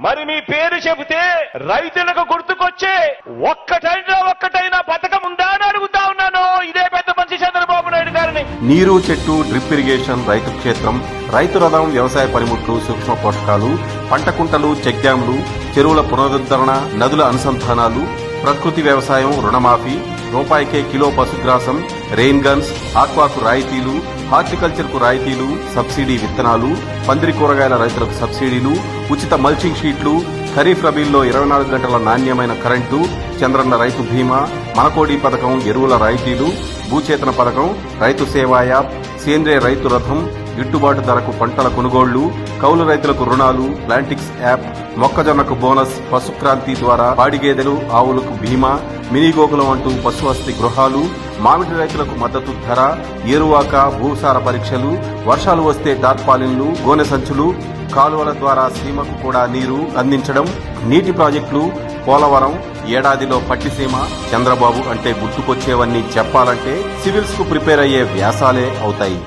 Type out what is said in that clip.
మరి మీ పేరు చెబితే రైతులకు గుర్తుకొచ్చే ఒక్కటైనా ఒక్కటైనా పథకం ఉందా అని అడుగుతా ఉన్నాను. ఇదే పెద్ద మంచి చంద్రబాబు నాయుడు గారిని. నీరు చెట్టు డ్రిప్ ఇరిగేషన్ రైతు క్షేత్రం రైతు రథం వ్యవసాయ పనిముట్లు సూక్ష్మ పోషకాలు పంట కుంటలు చెక్ డ్యాంలు చెరువుల పునరుద్ధరణ నదుల అనుసంధానాలు ప్రకృతి వ్యవసాయం రుణమాఫీ రూపాయికే కిలో పశుగ్రాసం రెయిన్ గన్స్ ఆక్వాకు రాయితీలు హార్టికల్చర్కు రాయితీలు సబ్సిడీ విత్తనాలు పందిరి కూరగాయల రైతులకు సబ్సిడీలు ఉచిత మల్చింగ్ షీట్లు ఖరీఫ్ రబీల్లో ఇరవై నాలుగు గంటల నాణ్యమైన కరెంటు చంద్రన్న రైతు బీమా మనకోడి పథకం ఎరువుల రాయితీలు భూచేతన పథకం రైతు సేవా యాప్ సేంద్రియ రైతు రథం గిట్టుబాటు ధరకు పంటల కొనుగోళ్ళు కౌలు రైతులకు రుణాలు ప్లాంటిక్స్ యాప్ మొక్కజొన్నకు బోనస్ పశుక్రాంతి ద్వారా పాడిగేదెలు ఆవులకు బీమా మినీ గోకులం అంటూ పశువస్తి గృహాలు మామిడి రైతులకు మద్దతు ధర ఏరువాక భూసార పరీక్షలు వర్షాలు వస్తే టార్పాలిన్లు గోనె సంచులు కాలువల ద్వారా సీమకు కూడా నీరు అందించడం నీటి ప్రాజెక్టులు పోలవరం ఏడాదిలో పట్టిసీమ చంద్రబాబు అంటే గుర్తుకొచ్చేవన్నీ చెప్పాలంటే సివిల్స్కు ప్రిపేర్ అయ్యే వ్యాసాలే అవుతాయి.